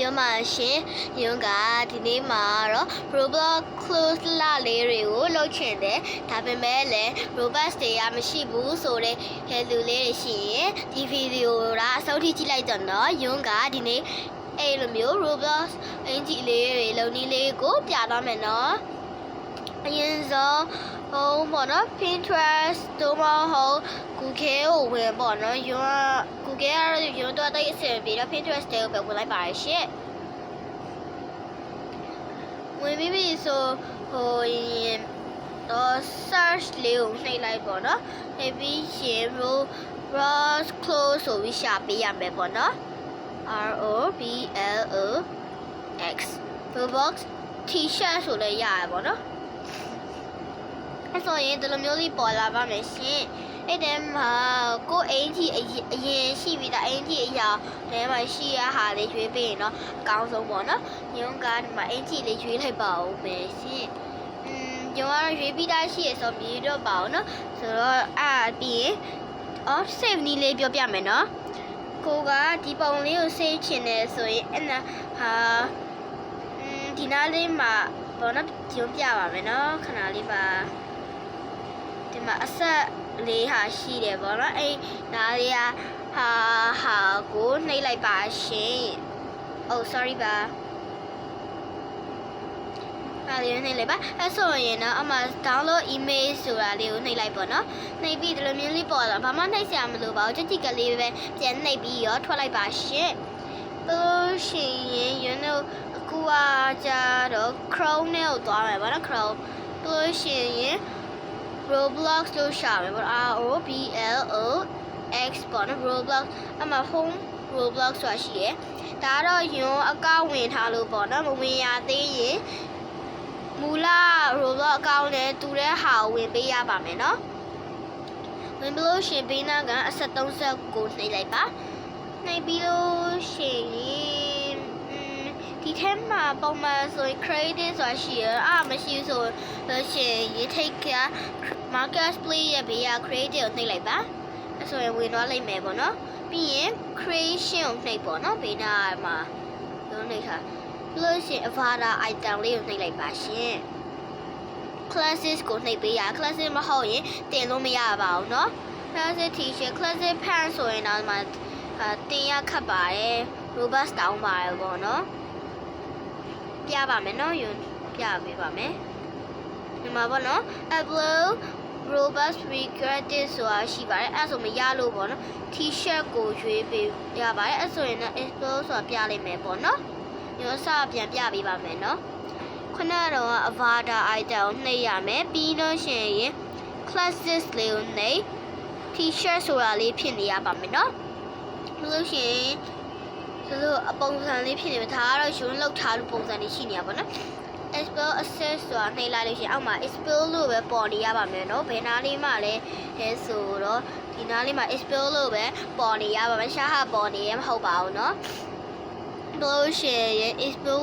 ရုံးမှာရှင်ရုံးကဒီနေ့မှာတော့ Roblox close လာလေးတွေကိုလုပ်ချင်တယ်ဒါပေမဲ့လည်း Robux တွေကမရှိဘူးဆိုတော့ဟဲလူလေးတွေရှိရင်ဒီဗီဒီယိုကအဆုံးထိကြည့်လိုက်တော့နော်ရုံးကဒီနေ့အဲ့လိုမျိုး Roblox အင်ဂျီလေးတွေလုံနီးလေးကိုပြသွားမယ်နော် အရင်ဆုံးဟိုပေါ့နော် Pinterest တို့မဟုတ် Google ကိုဝင်ပေါ့နော်ရုံးက Google ကတော့ရုံးတော့တိတ်အဆင်ပြေတော့ Pinterest တွေကိုပဲဝင်လိုက်ပါရရှင့်ဝင်ပြီးပြီဆိုဟိုရင်တော့ search လေးကိုနှိပ်လိုက်ပေါ့နော်နှိပ်ပြီးရှင် Rose close ဆိုပြီးရှာပေးရမယ်ပေါ့နော် R O B L O X Roblox T-shirt ဆိုလည်းရရပေါ့နော် အဲဆိုရင်ဒီလိုမျိုးလေးပေါ်လာပါမယ်ရှင်အဲ့တဲမှာကိုအင်ကြီးအရင်ရှိပြီးသားအင်ကြီးအရာတဲမှာရှိရဟာလေးရွေးပေးရင်တော့အကောင်းဆုံးပေါ့နော်ညုံကဒီမှာအင်ကြီးလေးရွေးလိုက်ပါဦးမယ်ရှင်อืมညုံကတော့ရွေးပြီးသားရှိရဆိုပြီးတော့ပါအောင်နော်ဆိုတော့အဲ့ပြီးရင် off save နည်းလေးပြောပြမယ်နော်ကိုကဒီပုံလေးကို save ချင်တယ်ဆိုရင်အဲ့နာဟာဒီနားလေးမှာဘောနော်ညုံပြပါမယ်နော်ခဏလေးပါ ဒီမှာအဆက်လေးဟာရှိတယ်ပေါ့နော်အဲ့ဒါလေးဟာဟာဟာကိုနှိပ်လိုက်ပါရှင် Oh sorry ပါအဲ့ဒီနှိပ်လိုက်ပါအဲ့ဆိုရင်တော့အမှ download email ဆိုတာလေးကိုနှိပ်လိုက်ပေါ့နော်နှိပ်ပြီးဒီလိုမျိုးလေးပေါ်လာဘာမှနှိပ်စရာမလိုပါဘူးကြကြကလေးပဲပြန်နှိပ်ပြီးရောထွက်လိုက်ပါရှင်ပြီးလို့ရှိရင် you know အခုကကြတော့ Chrome နဲ့ကိုသွားမယ်ပေါ့နော် Chrome ပြီးလို့ရှိရင် Roblox လို့ရှာမယ်ပေါ့ R O B L O X ပေါ့နော် Roblox အမှ home Roblox ဆိုတာရှိရယ်ဒါကတော့ယွန်းအကောင့်ဝင်ထားလို့ပေါ့နော်မဝင်ရသေးရင်မူလ Roblox အကောင့်နဲ့တူတဲ့ဟာကိုဝင်ပေးရပါမယ်နော်ဝင်ပြီးလို့ရှင်ပေးနာကအဆက်30ကိုနှိပ်လိုက်ပါနှိပ်ပြီးလို့ရှင်ရင်อืม ဒီထဲမှာပုံမှန်ဆိုရင် credit ဆိုတာရှိရယ်အာမရှိဘူးဆိုလို့ရှင်ရေထိတ်က marketplace ရဲ့ဘေးက create ကိုနှိပ်လိုက်ပါအဲဆိုရင်ဝင်သွားလိမ့်မယ်ပေါ့နော်ပြီးရင် creation ကိုနှိပ်ပေါ့နော်ဘေးနားမှာလုံးနှိပ်ထားပြီးလို့ရှိရင် avatar item လေးကိုနှိပ်လိုက်ပါရှင် classes ကိုနှိပ်ပေးရ classes မဟုတ်ရင်တင်လို့မရပါဘူးเนาะ classes t-shirt classes pants ဆိုရင်တော့ဒီမှာအာတင်ရခတ်ပါတယ် robust တောင်းပါတယ်ပေါ့เนาะ ပြပါမယ်နော်ယွန်းပြပေးပါမယ်ဒီမှာပေါ့နော် upload robust regretted ဆိုတာရှိပါတယ်အဲ့ဆိုမရလို့ပေါ့နော် t-shirt ကိုရွေးပေးရပါတယ်အဲ့ဆိုရင်တော့ explore ဆိုတာပြလိုက်မယ်ပေါ့နော်ညစပြန်ပြပေးပါမယ်နော်ခုနကတော့ avada item ကိုနှိပ်ရမယ်ပြီးလို့ရှိရင် classes လေးကိုနှိပ် t-shirt ဆိုတာလေးဖြစ်နေရပါမယ်နော်လို့ရှိရင် ဒီလိုအပုံစံလေးဖြစ်နေမှာဒါကတော့ရုံးလောက်ထားလို့ပုံစံလေးရှိနေရပါတော့ expel access ဆိုတာနှိပ်လိုက်လို့ရှိရင်အောက်မှာ expel လို့ပဲပေါ်နေရပါမယ်နော်ဘယ်နားလေးမှလည်းအဲဆိုတော့ဒီနားလေးမှာ expel လို့ပဲပေါ်နေရပါမယ်ရှားဟာပေါ်နေရမဟုတ်ပါဘူးနော်လို့ရှိရင် expel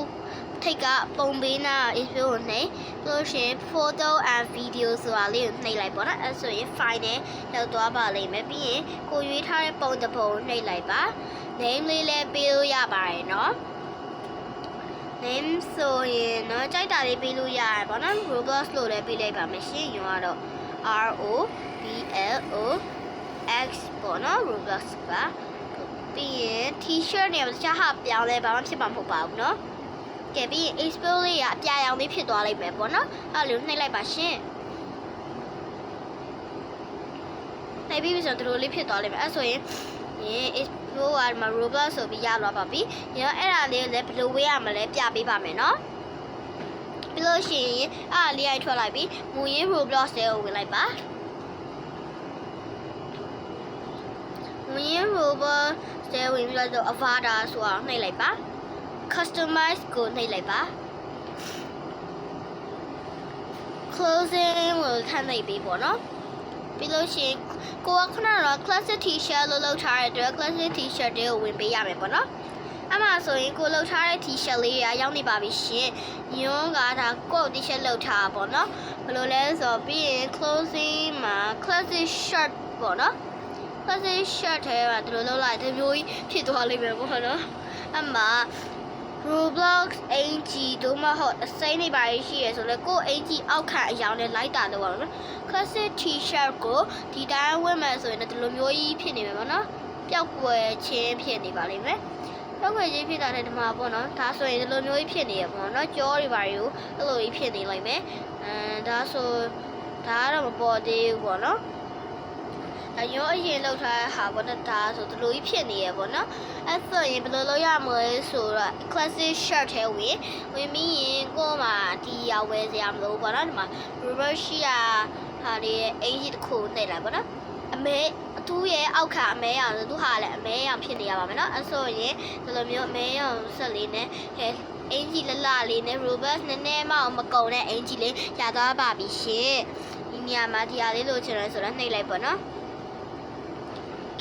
ထိတ်ကပုံပေးနာ expel ကိုနှိပ်လို့ရှိရင် photo and video ဆိုတာလေးကိုနှိပ်လိုက်ပေါ့နော်အဲဆိုရင် file နဲ့ရောက်သွားပါလိမ့်မယ်ပြီးရင်ကိုရွေးထားတဲ့ပုံတစ်ပုံနှိပ်လိုက်ပါ name လေးလည်းပေးလို့ရပါတယ်နော် name ဆိုရင်เนาะကြိုက်တာလေးပေးလို့ရတယ်ပေါ့နော် Roblox လို့လည်းပေးလိုက်ပါမယ်ရှင်ယူကတော့ R O B L O X ပေါ့နော် Roblox ပါပြီးရင် T-shirt နဲ့တခြားဟာပြောင်းလဲဘာမှဖြစ်မှာမဟုတ်ပါဘူးเนาะကဲပြီးရင် expel လေးကအပြာရောင်လေးဖြစ်သွားလိမ့်မယ်ပေါ့နော်အဲ့လိုနှိပ်လိုက်ပါရှင်နှိပ်ပြီးပြီဆိုတော့ဒီလိုလေးဖြစ်သွားလိမ့်မယ်အဲ့ဆိုရင်ရင် expel ကဒီမှာ Roblox ဆိုပြီးရသွားပါပြီ။ညအဲ့ဒါလေးကိုလည်းဘယ်လိုဝေးရမလဲပြပေးပါမယ်နော်။ပြီးလို့ရှိရင်အဲ့ဒါလေးရိုက်ထွက်လိုက်ပြီးမူရင်း Roblox ထဲကိုဝင်လိုက်ပါ။မူရင်း Roblox ထဲဝင်ပြီးတော့ avatar ဆိုတာနှိပ်လိုက်ပါ။ customize ကိုနှိပ်လိုက်ပါ။ closing ကိုထပ်နှိပ်ပေးပေါ့နော်။ ပြီးလို့ရှိရင်ကိုကခဏတော့ classic t-shirt လို့လောက်ထားတဲ့အတွက် classic t-shirt တွေကိုဝင်ပေးရမယ်ပေါ့နော်အမှဆိုရင်ကိုလောက်ထားတဲ့ t-shirt လေးကရောက်နေပါပြီရှင်ညွန်းကဒါကို t-shirt လောက်ထားပါပေါ့နော်ဘယ်လိုလဲဆိုတော့ပြီးရင် closing မှာ classic shirt ပေါ့နော် classic shirt ထဲမှာဒီလိုလောက်လိုက်ဒီမျိုးကြီးဖြစ်သွားလိမ့်မယ်ပေါ့နော်အမှ Roblox အင်ဂျီတို့မဟုတ်အစိမ်းတွေပါရှိရဆိုလဲကိုယ်အင်ဂျီအောက်ခံအရောင်နဲ့လိုက်တာတော့ပါတော့ classic t-shirt ကိုဒီတိုင်းဝတ်မယ်ဆိုရင်လည်းဒီလိုမျိုးကြီးဖြစ်နေမှာပေါ့နော်ပျောက်ကွယ်ခြင်းဖြစ်နေပါလိမ့်မယ်ပျောက်ကွယ်ခြင်းဖြစ်တာတဲ့ဒီမှာပေါ့နော်ဒါဆိုရင်ဒီလိုမျိုးကြီးဖြစ်နေရပေါ့နော်ကြောတွေပါတွေကိုအဲ့လိုကြီးဖြစ်နေလိုက်မယ်အဲဒါဆိုဒါကတော့မပေါ်သေးဘူးပေါ့နော် ဒါရောအရင်လောက်ထားတဲ့ဟာပေါ့နော်ဒါဆိုဒီလိုကြီးဖြစ်နေရပေါ့နော်အဲ့ဆိုရင်ဘယ်လိုလုပ်ရမလဲဆိုတော့ classic shirt ထဲဝင်ဝင်ပြီးရင်ကိုယ်မှာဒီရဝဲစရာမလိုဘူးပေါ့နော်ဒီမှာ rubber sheet ဟာလေးရဲ့အင်ကြီးတစ်ခုနှိပ်လိုက်ပေါ့နော်အမဲသူ့ရဲ့အောက်ခံအမဲရောင်ဆိုသူဟာလည်းအမဲရောင်ဖြစ်နေရပါမယ်နော်အဲ့ဆိုရင်ဒီလိုမျိုးအမဲရောင်ဆက်လေးနဲ့ဟဲအင်ကြီးလလလေးနဲ့ rubber နည်းနည်းမှမကုံတဲ့အင်ကြီးလေးရသွားပါပြီရှင်ဒီနေရာမှာဒီဟာလေးလိုချင်တယ်ဆိုတော့နှိပ်လိုက်ပေါ့နော်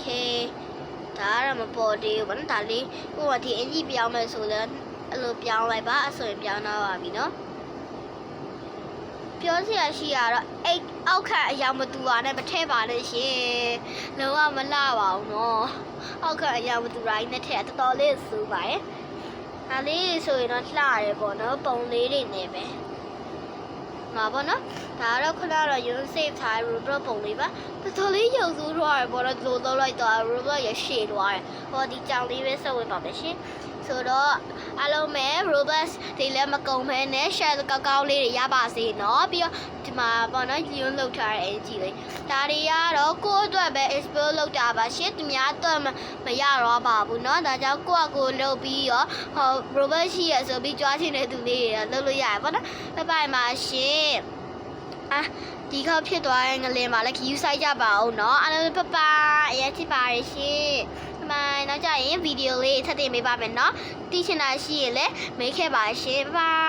ခဲဒါကတော့မပေါ်သေးဘူးဗောနော်ဒါလေးဟိုကဒီအင်ကြီးပြောင်းမယ်ဆိုတော့အဲ့လိုပြောင်းလိုက်ပါအဆိုရင်ပြောင်းတော့ပါပြီနော်ပြောစရာရှိရတော့အိတ်အောက်ခန့်အရာမတူတာနဲ့မထဲပါနဲ့ရှင်လုံးဝမလှပါဘူးနော်အောက်ခန့်အရာမတူတိုင်းနဲ့ထဲတော်တော်လေးစူးပါရဲ့ဒါလေးဆိုရင်တော့လှရဲပေါ့နော်ပုံလေးတွေနဲ့ပဲ မှာပေါ့နော်ဒါကတော့ခုနကတော့ unit save ထား robot ပုံလေးပါတော်တော်လေးရုပ်ဆိုးသွားတယ်ပေါ့နော်ဒီလိုလုပ်လိုက်တော့ robot ရရှည်သွားတယ်ဟောဒီကြောင်လေးပဲဆက်ဝင်ပါမယ်ရှင် ဆိုတော့အားလုံးပဲ robot ဒီလည်းမကုန်မဲနဲ့ share ကောက်ကောက်လေးတွေရပါစေเนาะပြီးတော့ဒီမှာပေါ့နော် unit လောက်ထားတဲ့ NG လေးဒါတွေကတော့ကိုယ့်အတွက်ပဲ explore လုပ်တာပါရှင်သူများအတွက်မမရတော့ပါဘူးเนาะဒါကြောင့်ကိုယ့်အကိုလုပ်ပြီးရောဟော robot ရှိရဆိုပြီးကြွားချင်တဲ့သူလေးတွေလုပ်လို့ရတယ်ပေါ့နော်ဘိုင်ဘိုင်ပါရှင် อ่ะဒီခေါက်ဖြစ်သွားတဲ့ငလင်မှာလည်း view site ကြပါအောင်เนาะအားလုံးပပအရေးချစ်ပါရရှင် ဒီမှာနောက်ကြရင်ဗီဒီယိုလေးထပ်တင်ပေးပါမယ်เนาะတီးချင်တာရှိရင်လည်းမေးခဲ့ပါရှင်ဘိုင်